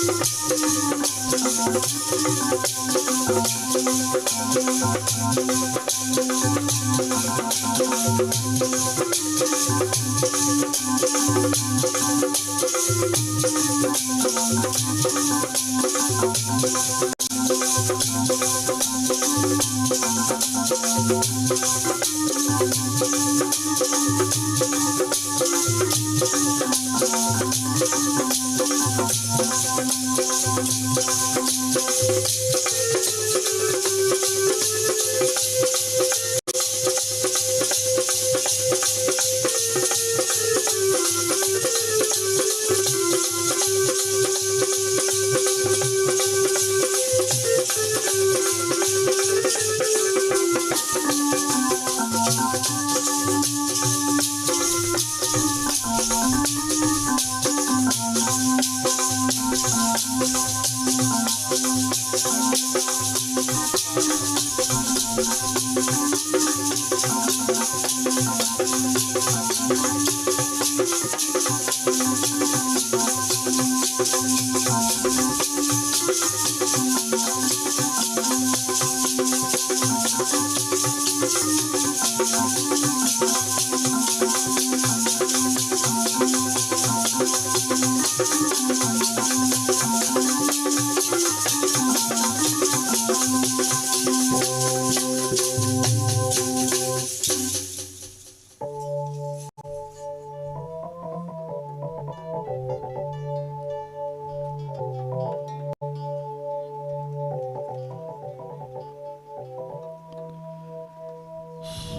Thank you.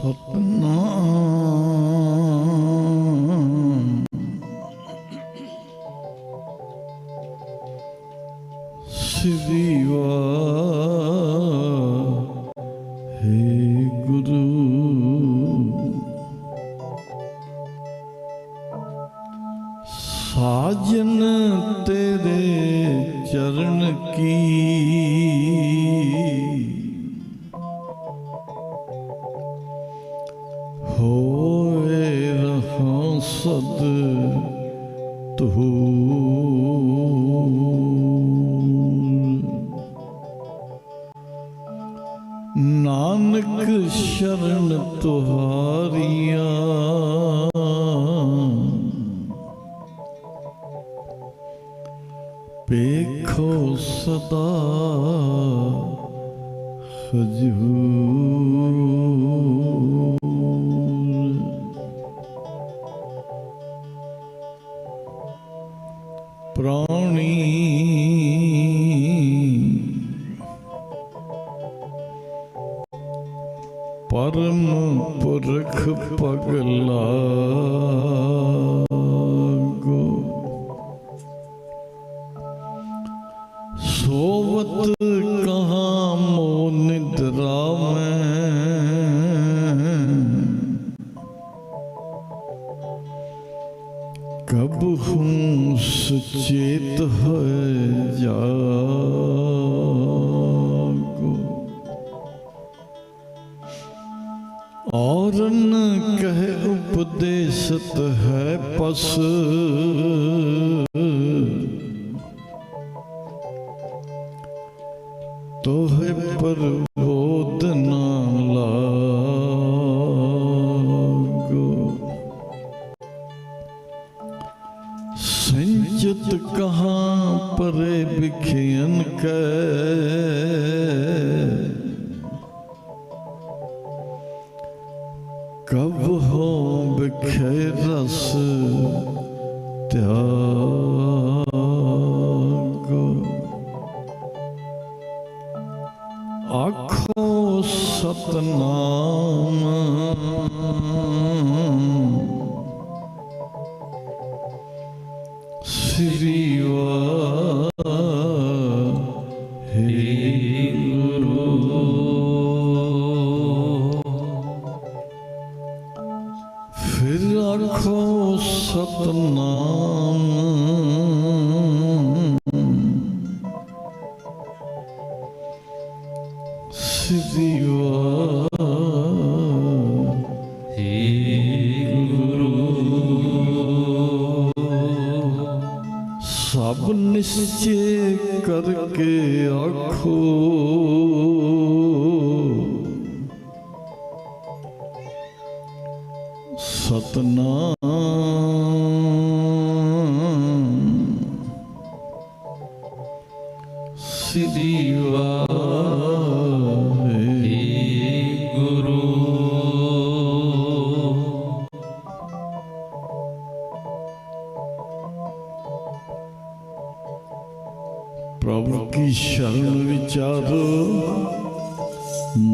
そっ ਵੇਖੋ ਸਦਾ ਹਜੂਰ ਔਰਨ ਕਹਿ ਉਪਦੇਸ਼ਤ ਹੈ ਪਸ। श्री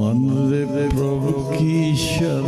মন রে প্রভু কিশোর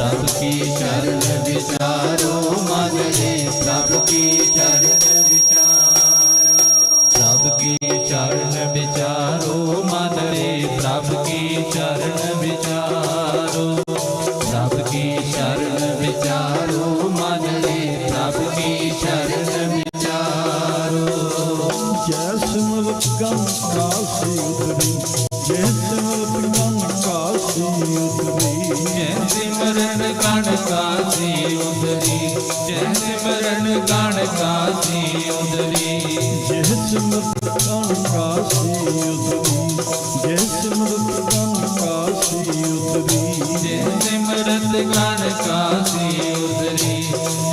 ਪ੍ਰਭ ਕੀ ਚਰਨ ਵਿਚਾਰੋ ਮਨ ਰੇ ਪ੍ਰਭ ਕੀ ਚਰਨ ਵਿਚਾਰੋ। ਪ੍ਰਭ ਕੀ ਚਰਨ ਵਿਚਾਰੋ ਜੈ ਸਿਮਰਨ ਗਣ ਕਾਜੀ ਉਦਰੀ ਜੈ ਸਿਮਰਨ ਗਣ ਕਾਜੀ ਉਦਰੀ ਜੈ ਸਿਮਰਨ ਗਣ ਕਾਜੀ ਉਦਰੀ ਜੈ ਸਿਮਰਨ ਗਣ ਕਾਜੀ ਉਦਰੀ ਜੈ ਸਿਮਰਨ ਗਣ ਕਾਜੀ ਉਦਰੀ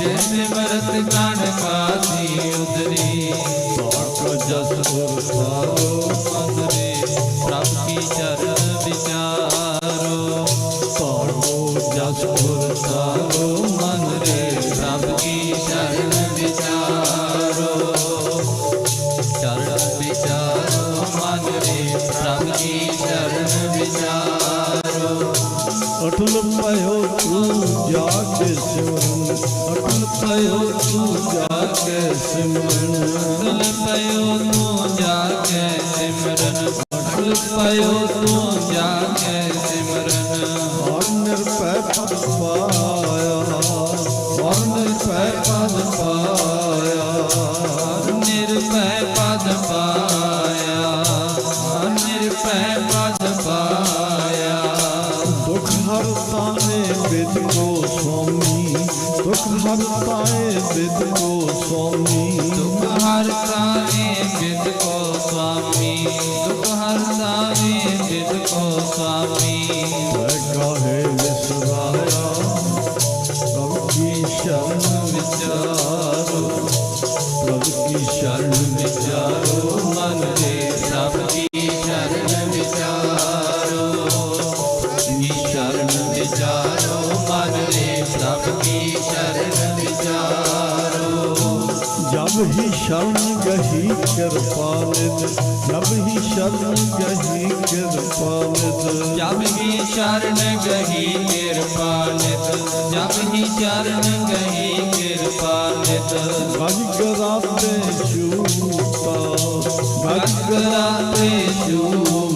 ਜੈ ਸਿਮਰਨ ਗਣ ਕਾਜੀ ਉਦਰੀ ਸਾਖ ਜਸ ਉਰ ਸਾਰੋ ਅੰਦਰੇ ਪ੍ਰਭ ਕੀ ਚਰਨ ਪਾਇਓ ਤੂੰ ਜਾ ਕੇ ਸਿਮਰਨ ਫੁੱਲ ਪਾਇਓ ਤੂੰ ਰੇ ਪ੍ਰਭ ਕੀ ਸ਼ਰਨ ਵਿਚਾਰੋ। ਜਬ ਹੀ ਸ਼ਰਨ ਗਹੀ ਕਿਰਪਾਲਿਤ ਜਬ ਹੀ ਸ਼ਰਨ ਗਹੀ ਕਿਰਪਾਲਿਤ ਜਬ ਹੀ ਸ਼ਰਨ ਗਹੀ ਗਹੀ ਕਿਰਪਾਲਿਤ ਭਗਰਾ ਤੇ ਸ਼ੂਤਾ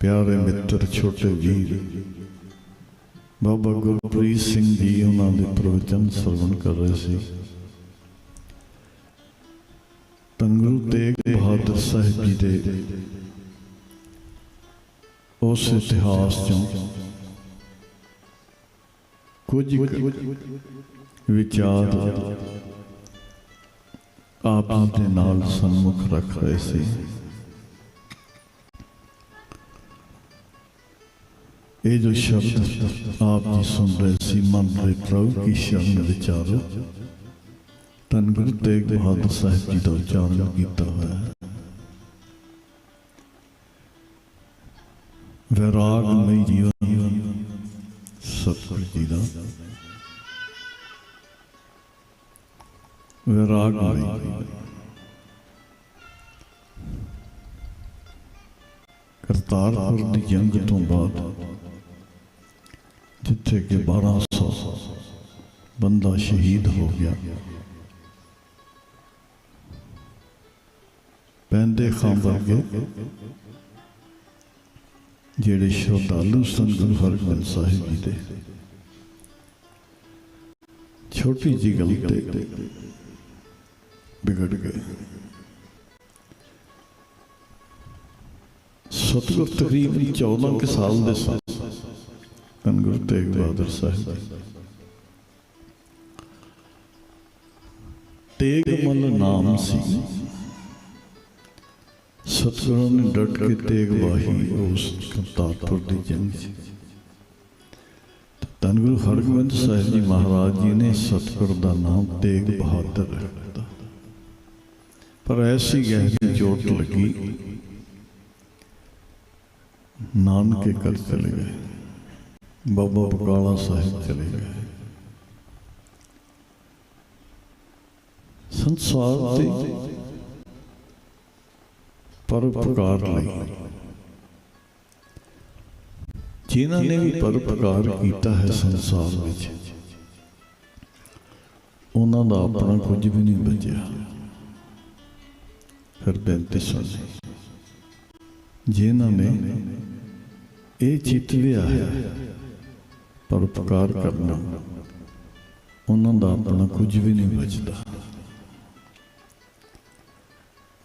ਪਿਆਰੇ ਮਿੱਤਰ ਛੋਟੇ ਜੀ ਬਾਬਾ ਗੁਰਪ੍ਰੀਤ ਸਿੰਘ ਜੀ ਉਹਨਾਂ ਦੇ ਪ੍ਰਵਚਨ ਸਰਵਣ ਕਰ ਰਹੇ ਸੀ। ਤੰਗਰੂ ਤੇਗ ਬਹਾਦਰ ਸਾਹਿਬ ਜੀ ਦੇ ਉਸ ਇਤਿਹਾਸ ਚੋਂ ਕੁਝ ਵਿਚਾਰ ਆਪ ਦੇ ਨਾਲ ਸੰਮੁਖ ਰੱਖ ਰਹੇ ਸੀ। ਇਹ ਜੋ ਸ਼ਬਦ ਆਪ ਜੀ ਸੁਣ ਰਹੇ ਸੀ, ਮਨ ਦੇ ਪ੍ਰਭੂ ਕੀ ਸ਼ਰਨ ਵਿਚਾਰੋ ਤਨ ਗੁਰੂ ਤੇਗ ਬਹਾਦਰ ਸਾਹਿਬ ਜੀ ਦਾ ਉਚਾਰਨ ਕੀਤਾ ਹੋਇਆ ਹੈ। ਵਿਰਾਗਮਈ ਜੀਵਨ, ਸਤਿਗੁਰ ਜੀ ਦਾ। ਵਿਰਾਗਮਈ ਕਰਤਾਰਪੁਰ ਦੀ ਜੰਗ ਤੋਂ ਬਾਅਦ ਜਿੱਥੇ ਕਿ 1200 ਬੰਦਾ ਸ਼ਹੀਦ ਹੋ ਗਿਆ। ਪੈਂਦੇ ਖਾਂ ਵਰਗੇ ਜਿਹੜੇ ਸ਼ਰਧਾਲੂ ਸਨ ਗੁਰੂ ਹਰਗੋਬਿੰਦ ਸਾਹਿਬ ਜੀ ਦੇ। ਛੋਟੀ ਜੀ ਗੱਲ ਤੇ ਵਿਗੜ ਗਏ। ਸਤਿਗੁਰ ਤਕਰੀਬਨ 14 ਸਾਲ ਦੇ ਸਨ। کن گروہ تیغ بہادر صاحب تیغ مل نام سی ستگروں نے ڈٹ کے تیغ باہی اس کرتارپور دی جنگ تنگل خرگوند صاحب جی مہراج جی نے ستگر دا نام ਨਾਮ ਤੇਗ ਬਹਾਦਰ پر ایسی ਐਸੀ ਗਹਿਰੀ لگی نان کے ਕਰ ਚਲੇ ਗਏ ਬਾਬਾ ਬਕਾਲਾ ਸਾਹਿਬ ਚਲੇ ਗਏ ਸੰਸਾਰ ਤੇ ਪਰਉਪਕਾਰ ਲਈ ਜਿਨ੍ਹਾਂ ਨੇ ਵੀ ਪਰਉਪਕਾਰ ਕੀਤਾ ਹੈ ਸੰਸਾਰ ਵਿੱਚ ਉਹਨਾਂ ਦਾ ਆਪਣਾ ਕੁਝ ਵੀ ਨਹੀਂ ਬਚਿਆ। ਫਿਰ ਬੇਨਤੀ ਸੁਣ ਜਿਨ੍ਹਾਂ ਨੇ ਇਹ ਚਿੱਤ ਲਿਆ ਹੈ ਪਰਉਪਕਾਰ ਕਰਨਾ। ਉਹਨਾਂ ਦਾ ਆਪਣਾ ਕੁਝ ਵੀ ਨਹੀਂ ਬਚਦਾ।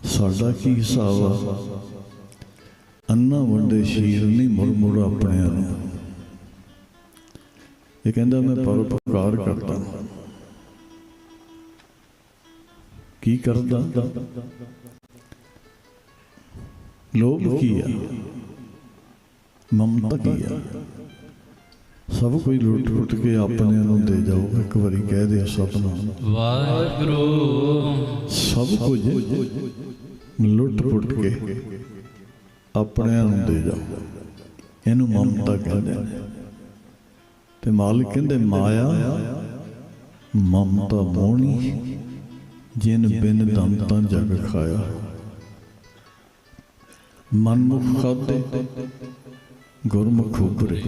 ਸਾਡਾ ਕੀ ਹਿਸਾਬ ਆ? ਅੰਨਾ ਵੰਡੇ ਸ਼ੀਰ ਨਹੀਂ ਮੁੜ ਆਪਣਿਆਂ ਨੂੰ। ਇਹ ਕਹਿੰਦਾ ਮੈਂ ਪਰਉਪਕਾਰ ਕਰਦਾ। ਕੀ ਕਰਦਾ? ਲੋਭ ਕੀ ਆ? ਮਮਤਾ ਕੀ ਆ? ਸਭ ਕੋਈ ਲੁੱਟ ਲੁੱਟ ਕੇ ਆਪਣਿਆਂ ਨੂੰ ਦੇ ਜਾਓ ਇੱਕ ਵਾਰੀ ਕਹਿ ਦਿਓ ਸਤਨਾਮ। ਵਾਹਿਗੁਰੂ। ਸਭ ਕੁਝ ਲੁੱਟ ਪੁੱਟ ਕੇ ਆਪਣਿਆਂ ਨੂੰ ਦੇ ਜਾਓ। ਇਹਨੂੰ ਮਮਤਾ ਕਹਿੰਦੇ ਨੇ ਤੇ ਮਾਲਕ ਕਹਿੰਦੇ ਮਾਇਆ ਮਮਤਾ ਮੋਣੀ ਜਿਨ ਬਿਨ ਦੰਤਾਂ ਜਗ ਖਾਇਆ ਮਨਮੁਖ ਖਾਦੇ ਗੁਰਮੁਖ ਉਪਰੇ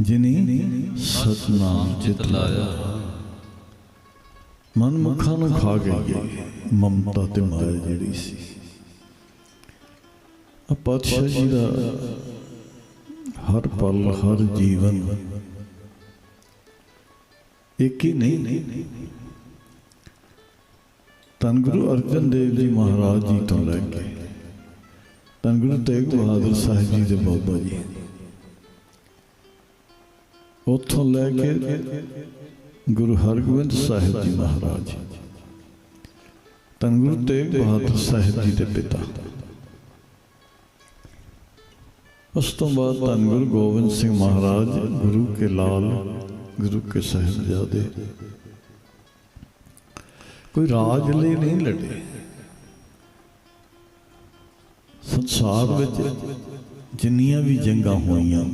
ਜਿਨੀ ਸਤਨਾਮ ਚਿਤ ਲਾਇਆ। ਮਨਮੁਖਾਂ ਨੂੰ ਖਾ ਗਈ ਮਮਤਾ ਤੇ ਮਾਇਆ ਜਿਹੜੀ ਸੀ। ਆ ਪਾਤਸ਼ਾਹ ਜੀ ਦਾ ਹਰ ਪਲ, ਹਰ ਜੀਵਨ ਇੱਕ ਹੀ ਨਹੀਂ। ਧੰਨ ਗੁਰੂ ਅਰਜਨ ਦੇਵ ਜੀ ਮਹਾਰਾਜ ਜੀ ਤੋਂ ਲੈ ਕੇ ਤਨ ਗੁਰੂ ਤੇਗ ਬਹਾਦਰ ਸਾਹਿਬ ਜੀ ਦੇ ਬਾਬਾ ਜੀ। ਉੱਥੋਂ ਲੈ ਕੇ ਗੁਰੂ ਹਰਗੋਬਿੰਦ ਸਾਹਿਬ ਜੀ ਮਹਾਰਾਜ। ਧੰਨ ਗੁਰੂ ਤੇਗ ਬਹਾਦਰ ਸਾਹਿਬ ਜੀ ਦੇ ਪਿਤਾ। ਉਸ ਤੋਂ ਬਾਅਦ ਧੰਨ ਗੁਰੂ ਗੋਬਿੰਦ ਸਿੰਘ ਮਹਾਰਾਜ, ਗੁਰੂ ਕੇ ਲਾਲ, ਗੁਰੂ ਕੇ ਸਾਹਿਬਜ਼ਾਦੇ। ਕੋਈ ਰਾਜ ਲਈ ਨਹੀਂ ਲੜੇ। ਸੰਸਾਰ ਵਿੱਚ ਜਿੰਨੀਆਂ ਵੀ ਜੰਗਾਂ ਹੋਈਆਂ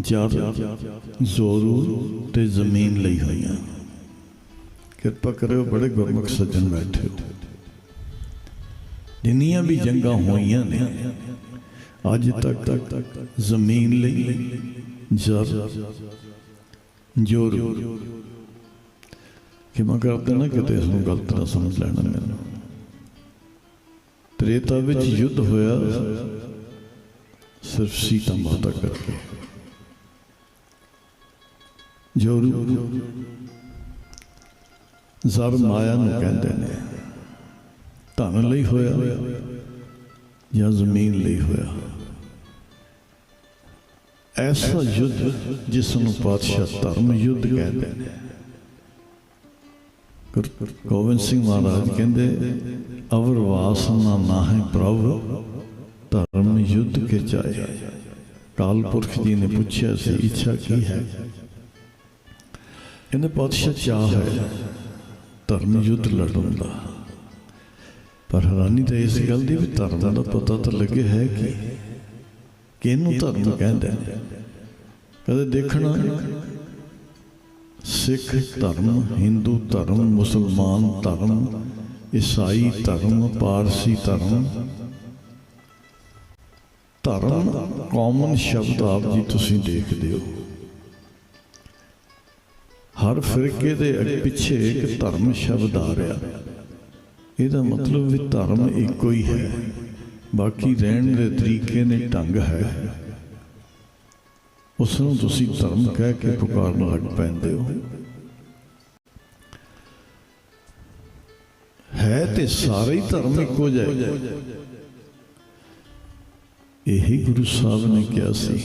ਜਰ ਜ਼ੋਰੂ ਤੇ ਜ਼ਮੀਨ ਲਈ ਹੋਈਆਂ। ਕਿਰਪਾ ਕਰਿਓ ਬੜੇ ਗੁਰਮੁਖ ਸੱਜਣ ਬੈਠੇ ਹੋ। ਜਿੰਨੀਆਂ ਵੀ ਜੰਗਾਂ ਹੋਈਆਂ ਨੇ ਅੱਜ ਤੱਕ ਤੱਕ ਜ਼ਮੀਨ ਲਈ ਜਰ ਜ਼ੋਰੂ। ਕਿ ਮੈਂ ਕਰਦਾ ਨਾ ਕਿਤੇ ਇਸ ਨੂੰ ਗਲਤ ਨਾ ਸਮਝ ਲੈਣਾ ਮੈਨੂੰ? ਤ੍ਰੇਤਾ ਵਿੱਚ ਯੁੱਧ ਹੋਇਆ। ਸਿਰਫ ਸੀਤਾ ਮਾਤਾ ਕਰਕੇ। ਜੋਰੂ। ਜ਼ਰ ਮਾਇਆ ਨੂੰ ਕਹਿੰਦੇ ਨੇ, ਧਨ ਲਈ ਹੋਇਆ ਜਾਂ ਜ਼ਮੀਨ ਲਈ ਹੋਇਆ? ਐਸਾ ਯੁੱਧ ਜਿਸ ਨੂੰ ਪਾਤਸ਼ਾਹ ਧਰਮ ਯੁੱਧ ਕਹਿੰਦੇ ਨੇ। ਗੁਰੂ ਗੋਬਿੰਦ ਸਿੰਘ ਮਹਾਰਾਜ ਕਹਿੰਦੇ, ਅਵਰ ਵਾਸਨਾ ਨਾਹਿ ਪ੍ਰਭ ਧਰਮ ਯੁੱਧ ਕੇ ਚਾਏ ਕਾਲ ਪੁਰਖ ਜੀ ਨੇ ਪੁੱਛਿਆ ਸੀ ਇੱਛਾ ਕੀ ਹੈ? ਇਹਨੇ ਪਾਤਸ਼ਾਹ ਚਾਹ ਹੈ ਧਰਮ ਯੁੱਧ ਲੜਨ ਦਾ ਪਰ ਹੈਰਾਨੀ ਤਾਂ ਇਸ ਗੱਲ ਦੀ ਵੀ ਧਰਮ ਦਾ ਪਤਾ ਤਾਂ ਲੱਗੇ ਹੈ ਕਿ ਕਿਹਨੂੰ ਧਰਮ ਕਹਿੰਦੇ ਨੇ ਕਦੇ ਦੇਖਣਾ ਸਿੱਖ ਧਰਮ ਹਿੰਦੂ ਧਰਮ ਮੁਸਲਮਾਨ ਧਰਮ ਈਸਾਈ ਧਰਮ ਪਾਰਸੀ ਧਰਮ ਧਰਮ ਕਾਮਨ ਸ਼ਬਦ ਆਪ ਜੀ ਤੁਸੀਂ ਦੇਖਦੇ ਹੋ ਹਰ ਫਿਰਕੇ ਦੇ ਪਿੱਛੇ ਇੱਕ ਧਰਮ ਸ਼ਬਦ ਆ ਰਿਹਾ। ਇਹਦਾ ਮਤਲਬ ਵੀ ਧਰਮ ਇੱਕੋ ਹੀ ਹੈ। ਬਾਕੀ ਰਹਿਣ ਦੇ ਤਰੀਕੇ ਨੇ ਢੰਗ ਹੈ। ਉਸ ਨੂੰ ਤੁਸੀਂ ਧਰਮ ਕਹਿ ਕੇ ਪੁਕਾਰਨ ਲੱਗ ਪੈਂਦੇ ਹੋ। ਹੈ ਤੇ ਸਾਰੇ ਹੀ ਧਰਮ ਇੱਕੋ ਜਿਹੇ। ਇਹੀ ਗੁਰੂ ਸਾਹਿਬ ਨੇ ਕਿਹਾ ਸੀ।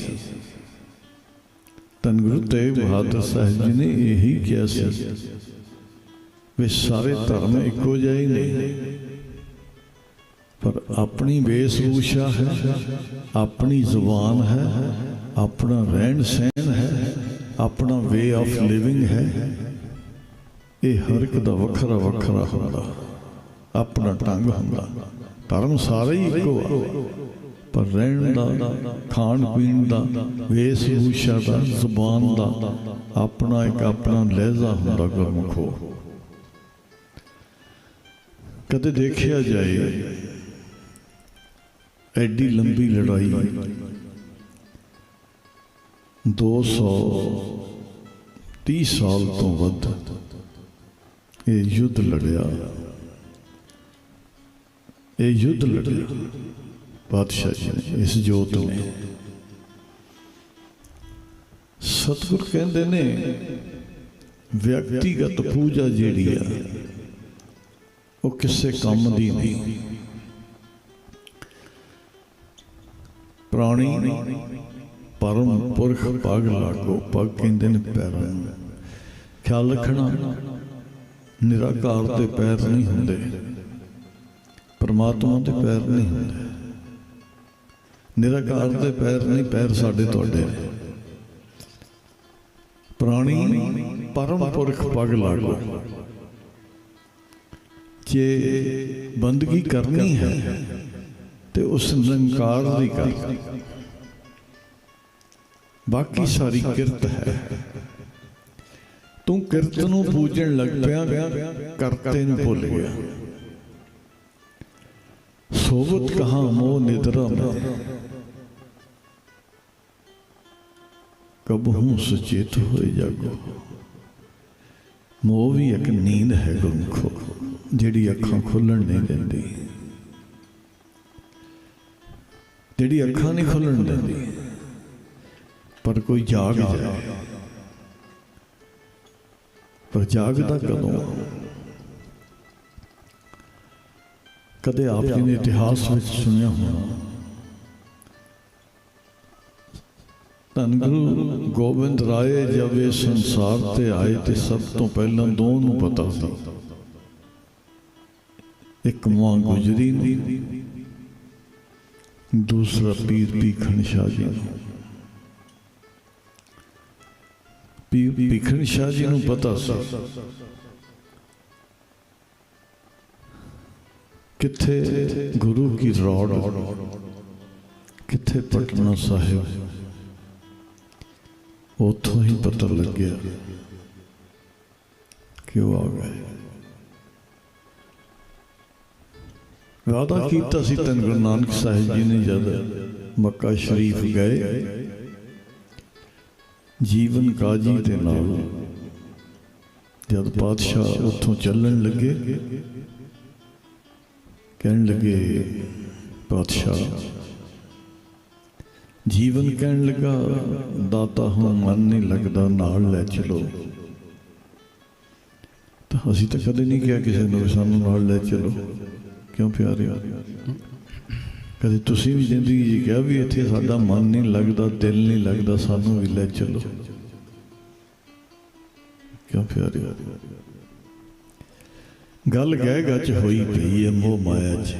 ਧੰਨ ਗੁਰੂ ਤੇਗ ਬਹਾਦਰ ਸਾਹਿਬ ਜੀ ਨੇ ਇਹੀ ਕਿਹਾ ਸੀ ਵੀ ਸਾਰੇ ਧਰਮ ਇੱਕੋ ਜਿਹੇ ਨੇ। ਪਰ ਆਪਣੀ ਵੇਸ਼ਭੂਸ਼ਾ ਹੈ ਆਪਣੀ ਜ਼ੁਬਾਨ ਹੈ ਆਪਣਾ ਰਹਿਣ ਸਹਿਣ ਹੈ ਆਪਣਾ ਵੇ ਆਫ ਲਿਵਿੰਗ ਹੈ। ਇਹ ਹਰ ਇੱਕ ਦਾ ਵੱਖਰਾ ਵੱਖਰਾ ਹੁੰਦਾ। ਆਪਣਾ ਢੰਗ ਹੁੰਦਾ। ਧਰਮ ਸਾਰੇ ਹੀ ਇੱਕੋ ਆ। ਪਰ ਰਹਿਣ ਦਾ ਖਾਣ ਪੀਣ ਦਾ ਵੇਸ਼ਭੂਸ਼ਾ ਦਾ ਜ਼ੁਬਾਨ ਦਾ ਆਪਣਾ ਇੱਕ ਆਪਣਾ ਲਹਿਜ਼ਾ ਹੁੰਦਾ ਗੁਰਮੁਖੋ ਕਦੇ ਦੇਖਿਆ ਜਾਏ ਐਡੀ ਲੰਬੀ ਲੜਾਈ 230 ਸਾਲ ਤੋਂ ਵੱਧ ਇਹ ਯੁੱਧ ਲੜਿਆ। ਇਹ ਯੁੱਧ ਲੜਿਆ। ਬਾਦਸ਼ਾਹ ਜੀ, ਇਸ ਜੋਤ ਨੇ ਸਤਿਗੁਰ ਕਹਿੰਦੇ ਨੇ, ਵਿਅਕਤੀਗਤ ਪੂਜਾ ਜਿਹੜੀ ਆ, ਉਹ ਕਿਸੇ ਕੰਮ ਦੀ ਨਹੀਂ। ਪ੍ਰਾਣੀ ਪਰਮ ਪੁਰਖ ਪਗ ਲਾਗੋ, ਪਗ ਕਹਿੰਦੇ ਨੇ ਪੈਰਾਂ ਨੂੰ। ਖਿਆਲ ਰੱਖਣਾ, ਨਿਰਾਕਾਰ ਤੇ ਪੈਰ ਨਹੀਂ ਹੁੰਦੇ। ਪਰਮਾਤਮਾ ਤੇ ਪੈਰ ਨਹੀਂ ਹੁੰਦੇ। ਨਿਰਾਕਾਰ ਦੇ ਪੈਰ ਨਹੀਂ, ਪੈਰ ਸਾਡੇ ਤੁਹਾਡੇ। ਪ੍ਰਾਣੀ ਪਰਮ ਪੁਰਖ ਪਗ ਲਾਗੋ। ਜੇ ਬੰਦਗੀ ਕਰਨੀ ਹੈ, ਤੇ ਉਸ ਨਿਰੰਕਾਰ ਦੀ ਕਰ। ਬਾਕੀ ਸਾਰੀ ਕਿਰਤ ਹੈ। ਤੂੰ ਕਿਰਤ ਨੂੰ ਪੂਜਣ ਲੱਗ ਪਿਆ, ਕਰਤੇ ਨੂੰ ਭੁੱਲ ਗਿਆ। ਸੋਵਤ ਕਹਾ ਮੋਹ ਨਿਦਰਾ ਮੈਂ। ਕਬ ਹੂੰ ਸੁਚੇਤ ਹੋਏ ਜਾਗੋ। ਮੋਹ ਵੀ ਇੱਕ ਨੀਂਦ ਹੈ ਗੁਰਮੁਖੋ ਜਿਹੜੀ ਅੱਖਾਂ ਖੋਲਣ ਨਹੀਂ ਦਿੰਦੀ। ਜਿਹੜੀ ਅੱਖਾਂ ਨਹੀਂ ਖੋਲਣ ਦਿੰਦੀ, ਪਰ ਕੋਈ ਜਾਗ ਜਾਏ। ਪਰ ਜਾਗਦਾ ਕਦੋਂ? ਕਦੇ ਆਪ ਜੀ ਨੇ ਇਤਿਹਾਸ ਵਿੱਚ ਸੁਣਿਆ ਹੋਣਾ ਧੰਨ ਗੁਰੂ ਗੋਬਿੰਦ ਰਾਏ ਜਦ ਇਹ ਸੰਸਾਰ ਤੇ ਆਏ ਤੇ ਸਭ ਤੋਂ ਪਹਿਲਾਂ ਦੋ ਨੂੰ ਪਤਾ ਸੀ ਇੱਕ ਮਾਂ ਗੁਜਰੀ ਨੂੰ, ਦੂਸਰਾ ਪੀਰ ਭੀਖਣ ਸ਼ਾਹ ਜੀ ਨੂੰ। ਪੀਰ ਭੀਖਣ ਸ਼ਾਹ ਜੀ ਨੂੰ ਪਤਾ ਸੀ ਕਿੱਥੇ ਗੁਰੂ ਕੀ ਰੌੜ, ਕਿੱਥੇ ਪਟਨਾ ਸਾਹਿਬ। ਉੱਥੋਂ ਹੀ ਪਤਾ ਲੱਗਿਆ ਕਿ ਉਹ ਆ ਗਏ। ਵਾਦਾ ਕੀਤਾ ਸੀ ਧੰਨ ਗੁਰੂ ਨਾਨਕ ਸਾਹਿਬ ਜੀ ਨੇ ਜਦ ਮੱਕਾ ਸ਼ਰੀਫ ਗਏ, ਜੀਵਨ ਕਾਜੀ ਦੇ ਨਾਲ ਜਦ ਪਾਤਸ਼ਾਹ ਉੱਥੋਂ ਚੱਲਣ ਲੱਗੇ, ਕਹਿਣ ਲੱਗੇ, ਪਾਤਸ਼ਾਹ ਜੀਵਨ ਕਹਿਣ ਲੱਗਾ, ਦਾਤਾ ਹੁਣ ਮਨ ਨਹੀਂ ਲੱਗਦਾ, ਨਾਲ ਲੈ ਚਲੋ। ਤਾਂ ਅਸੀਂ ਤਾਂ ਕਦੇ ਨਹੀਂ ਕਿਹਾ ਕਿਸੇ ਨੂੰ ਸਾਨੂੰ ਨਾਲ ਲੈ ਚਲੋ। ਕਿਉਂ ਪਿਆਰਿਓ? ਕਦੇ ਤੁਸੀਂ ਵੀ ਜ਼ਿੰਦਗੀ 'ਚ ਕਿਹਾ ਵੀ ਇੱਥੇ ਸਾਡਾ ਮਨ ਨਹੀਂ ਲੱਗਦਾ, ਦਿਲ ਨਹੀਂ ਲੱਗਦਾ, ਸਾਨੂੰ ਵੀ ਲੈ ਚਲੋ। ਕਿਉਂ ਪਿਆਰਿਓ? ਗੱਲ ਗਹਿ ਗੱਚ ਹੋਈ ਪਈ ਹੈ ਮੋਹ ਮਾਇਆ 'ਚ।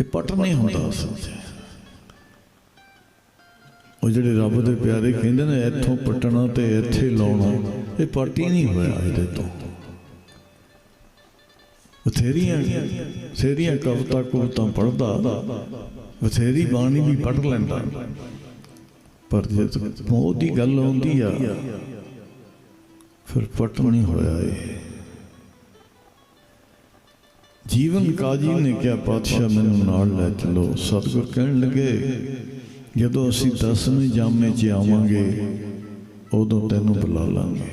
ਇਹ ਪਟ ਨਹੀਂ ਹੁੰਦਾ ਅਸਲ 'ਚ ਉਹ ਜਿਹੜੇ ਰੱਬ ਦੇ ਪਿਆਰੇ ਕਹਿੰਦੇ ਨੇ ਇੱਥੋਂ ਪਟਣਾ ਤੇ ਇੱਥੇ ਲਾਉਣਾ ਇਹ ਪਟ ਹੀ ਨਹੀਂ ਹੋਇਆ ਇਹਦੇ ਤੋਂ। ਬਥੇਰੀਆਂ ਬਥੇਰੀਆਂ ਕਵਿਤਾ ਕਵਿਤਾ ਪੜਦਾ ਬਥੇਰੀ ਬਾਣੀ ਵੀ ਪੜ ਲੈਂਦਾ। ਪਰ ਜੇ ਮੋਹ ਦੀ ਗੱਲ ਆਉਂਦੀ ਆ ਫਿਰ ਪਟ ਨਹੀਂ ਹੋਇਆ ਇਹ। ਜੀਵਨ ਕਾਜੀ ਨੇ ਕਿਹਾ ਪਾਤਸ਼ਾਹ ਮੈਨੂੰ ਨਾਲ ਲੈ ਚਲੋ। ਸਤਿਗੁਰ ਕਹਿਣ ਲੱਗੇ ਜਦੋਂ ਅਸੀਂ ਦਸਵੇਂ ਜਾਮੇ 'ਚ ਆਵਾਂਗੇ ਉਦੋਂ ਤੈਨੂੰ ਬੁਲਾ ਲਾਂਗੇ।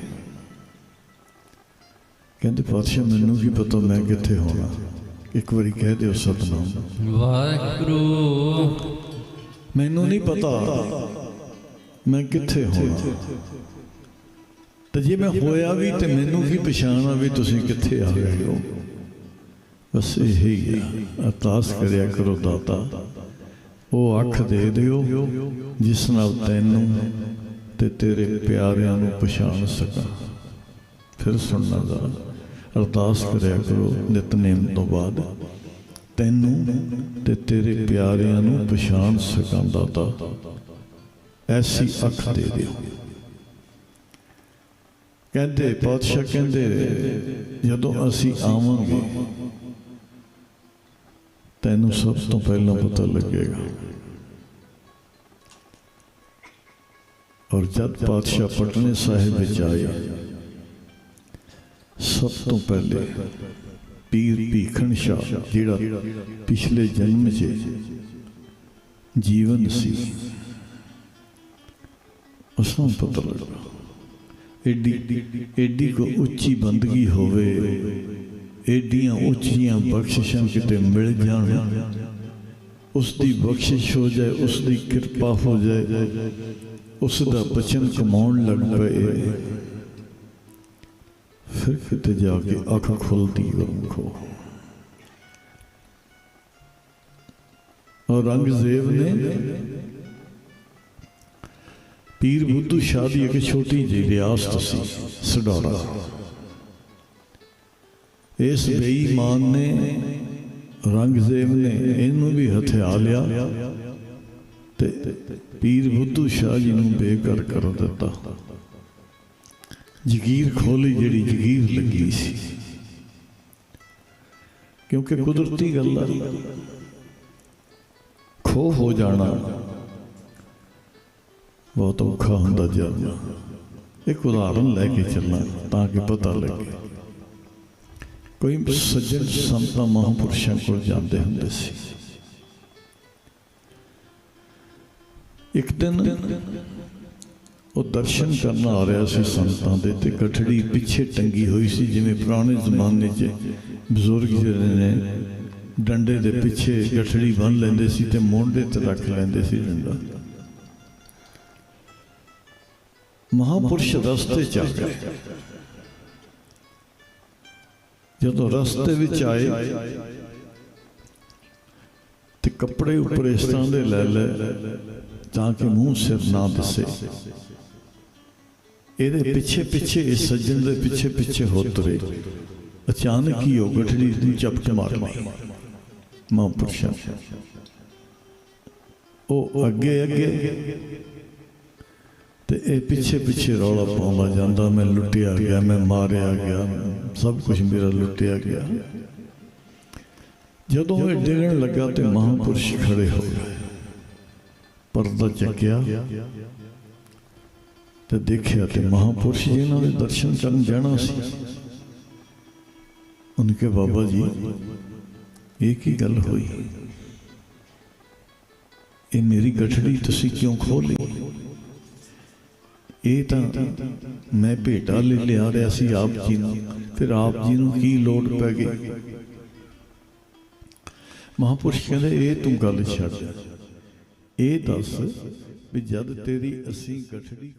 ਕਹਿੰਦੇ ਪਾਤਸ਼ਾਹ ਮੈਨੂੰ ਕੀ ਪਤਾ ਮੈਂ ਕਿੱਥੇ ਹੋਣਾ? ਇੱਕ ਵਾਰੀ ਕਹਿ ਦਿਓ ਸਤਨਾਮ। ਵਾਹਿਗੁਰੂ। ਮੈਨੂੰ ਨਹੀਂ ਪਤਾ ਮੈਂ ਕਿੱਥੇ ਹੋਣਾ। ਤੇ ਜੇ ਮੈਂ ਹੋਇਆ ਵੀ ਤੇ ਮੈਨੂੰ ਕੀ ਪਛਾਣ ਆ ਵੀ ਤੁਸੀਂ ਕਿੱਥੇ ਆ ਗਏ ਹੋ। ਬਸ ਇਹ ਆ ਅਰਦਾਸ ਕਰਿਆ ਕਰੋ ਦਾਤਾ। ਉਹ ਅੱਖ ਦੇ ਦਿਓ ਜਿਸ ਨਾਲ ਤੈਨੂੰ ਤੇ ਤੇਰੇ ਪਿਆਰਿਆਂ ਨੂੰ ਪਛਾਣ ਸਕਾਂ। ਫਿਰ ਸੁਣਨਾ ਦਾ ਅਰਦਾਸ ਕਰਿਆ ਕਰੋ ਨਿਤਨੇਮ ਤੋਂ ਬਾਅਦ, ਤੈਨੂੰ ਤੇ ਤੇਰੇ ਪਿਆਰਿਆਂ ਨੂੰ ਪਛਾਣ ਸਕਾਂ ਦਾਤਾ। ਐਸੀ ਅੱਖ ਦੇ ਦਿਓ। ਕਹਿੰਦੇ, ਪਾਤਸ਼ਾਹ ਕਹਿੰਦੇ, ਜਦੋਂ ਅਸੀਂ ਆਵਾਂਗੇ ਤੈਨੂੰ ਸਭ ਤੋਂ ਪਹਿਲਾਂ ਪਤਾ ਲੱਗੇਗਾ। ਔਰ ਜਦ ਪਾਤਸ਼ਾਹ ਪਟਨੇ ਸਾਹਿਬ ਵਿੱਚ ਆਏ ਸਭ ਤੋਂ ਪਹਿਲੇ ਪੀਰ ਭੀਖਣ ਸ਼ਾਹ ਜਿਹੜਾ ਪਿਛਲੇ ਜਨਮ 'ਚ ਜੀਵਨ ਸੀ। ਉਸ ਨੂੰ ਪਤਾ ਲੱਗਾ ਏਡੀ ਏਡੀ ਕੋ ਉੱਚੀ ਬੰਦਗੀ ਹੋਵੇ। ਏਡੀਆਂ ਉੱਚੀਆਂ ਬਖਸ਼ਿਸ਼ਾਂ ਕਿਤੇ ਮਿਲ ਜਾਣ। ਉਸ ਦੀ ਬਖਸ਼ਿਸ਼ ਹੋ ਜਾਏ ਉਸ ਦੀ ਕਿਰਪਾ ਹੋ ਜਾਏ ਉਸ ਦਾ ਬਚਨ ਕਮਾਉਣ ਲੱਗ ਪਏ। ਫਿਰ ਕਿਤੇ ਜਾ ਕੇ ਅੱਖ ਖੁੱਲਦੀ ਗੁਰਮਖੋ ਔਰ ਰੰਗਜ਼ੇਬ ਨੇ ਪੀਰ ਬੁੱਧੂ ਸ਼ਾਹ ਦੀ ਇੱਕ ਛੋਟੀ ਜਿਹੀ ਰਿਆਸਤ ਸੀ ਸਡੌਰਾ ਇਸ ਬੇਈਮਾਨ ਨੇ ਰੰਗਜ਼ੇਬ ਨੇ ਇਹਨੂੰ ਵੀ ਹਥਿਆ ਲਿਆ ਤੇ ਪੀਰ ਬੁੱਧੂ ਸ਼ਾਹ ਜੀ ਨੂੰ ਬੇਘਰ ਕਰ ਦਿੱਤਾ। ਜਗੀਰ ਖੋਲੀ ਜਿਹੜੀ ਜਗੀਰ ਲੱਗੀ ਸੀ। ਕਿਉਂਕਿ ਕੁਦਰਤੀ ਗੱਲ ਆ ਖੋ ਹੋ ਜਾਣਾ ਬਹੁਤ ਔਖਾ ਹੁੰਦਾ ਜਰਨਾ ਇੱਕ ਉਦਾਹਰਨ ਲੈ ਕੇ ਚੱਲਣਾ ਤਾਂ ਕਿ ਪਤਾ ਲੱਗੇ। ਕੋਈ ਸੱਜਣ ਸੰਤਾਂ ਮਹਾਂਪੁਰਸ਼ਾਂ ਕੋਲ ਜਾਂਦੇ ਹੁੰਦੇ ਸੀ। ਇੱਕ ਦਿਨ ਉਹ ਦਰਸ਼ਨ ਕਰਨ ਆ ਰਿਹਾ ਸੀ ਸੰਤਾਂ ਦੇ ਤੇ ਕਠੜੀ ਪਿੱਛੇ ਟੰਗੀ ਹੋਈ ਸੀ, ਜਿਵੇਂ ਪੁਰਾਣੇ ਜ਼ਮਾਨੇ 'ਚ ਬਜ਼ੁਰਗ ਜਿਹੜੇ ਨੇ, ਡੰਡੇ ਦੇ ਪਿੱਛੇ ਗਠੜੀ ਬੰਨ ਲੈਂਦੇ ਸੀ ਤੇ ਮੋਢੇ ਤੇ ਰੱਖ ਲੈਂਦੇ ਸੀ ਡੰਡਾ। ਮਹਾਪੁਰਸ਼ ਰਸਤੇ ਚ ਆ ਗਏ ਜਦੋਂ ਰਸਤੇ ਵਿੱਚ ਆਏ ਤੇ ਕੱਪੜੇ ਉੱਪਰ ਇਸ ਤਰ੍ਹਾਂ ਦੇ ਲੈ ਲੈ, ਤਾਂ ਕਿ ਮੂੰਹ ਸਿਰ ਨਾ ਦਿਸੇ। ਇਹਦੇ ਪਿੱਛੇ ਪਿੱਛੇ ਇਸ ਸੱਜਣ ਦੇ ਪਿੱਛੇ ਪਿੱਛੇ ਹੋ ਤੁਰੇ। ਅਚਾਨਕ ਹੀ ਉਹ ਗਠੜੀ ਦੀ ਚਪਟ ਮਾਰ ਗਈ ਮਹਾਂਪੁਰਸ਼ਾਂ ਉਹ ਅੱਗੇ ਅੱਗੇ? ਤੇ ਇਹ ਪਿੱਛੇ ਪਿੱਛੇ ਰੌਲਾ ਪਾਉਂਦਾ ਜਾਂਦਾ। ਮੈਂ ਲੁੱਟਿਆ ਗਿਆ, ਮੈਂ ਮਾਰਿਆ ਗਿਆ, ਸਭ ਕੁਝ ਮੇਰਾ ਲੁੱਟਿਆ ਗਿਆ। ਜਦੋਂ ਇਹ ਡਿੱਗਣ ਲੱਗਾ ਤੇ ਮਹਾਂਪੁਰਸ਼ ਖੜੇ ਹੋ ਗਏ। ਪਰਦਾ ਚੱਕਿਆ ਤੇ ਦੇਖਿਆ ਤੇ ਮਹਾਂਪੁਰਸ਼ ਜੀ ਇਹਨਾਂ ਦੇ ਦਰਸ਼ਨ ਕਰਨ ਜਾਣਾ ਸੀ। ਉਹਨਾਂ ਕੇ ਬਾਬਾ ਜੀ, ਇਹ ਕੀ ਗੱਲ ਹੋਈ? ਇਹ ਮੇਰੀ ਗਠੜੀ ਤੁਸੀਂ ਕਿਉਂ ਖੋਲੀ ਇਹ ਤਾਂ ਮੈਂ ਭੇਟਾ ਲੈ ਲਿਆ ਰਿਹਾ ਸੀ ਆਪ ਜੀ ਨੂੰ। ਫਿਰ ਆਪ ਜੀ ਨੂੰ ਕੀ ਲੋੜ ਪੈ ਗਈ? ਮਹਾਪੁਰਸ਼ ਕਹਿੰਦੇ, ਇਹ ਤੂੰ ਗੱਲ ਛੱਡ। ਇਹ ਦੱਸ ਵੀ ਜਦ ਤੇਰੀ ਅਸੀਂ ਗਠੜੀ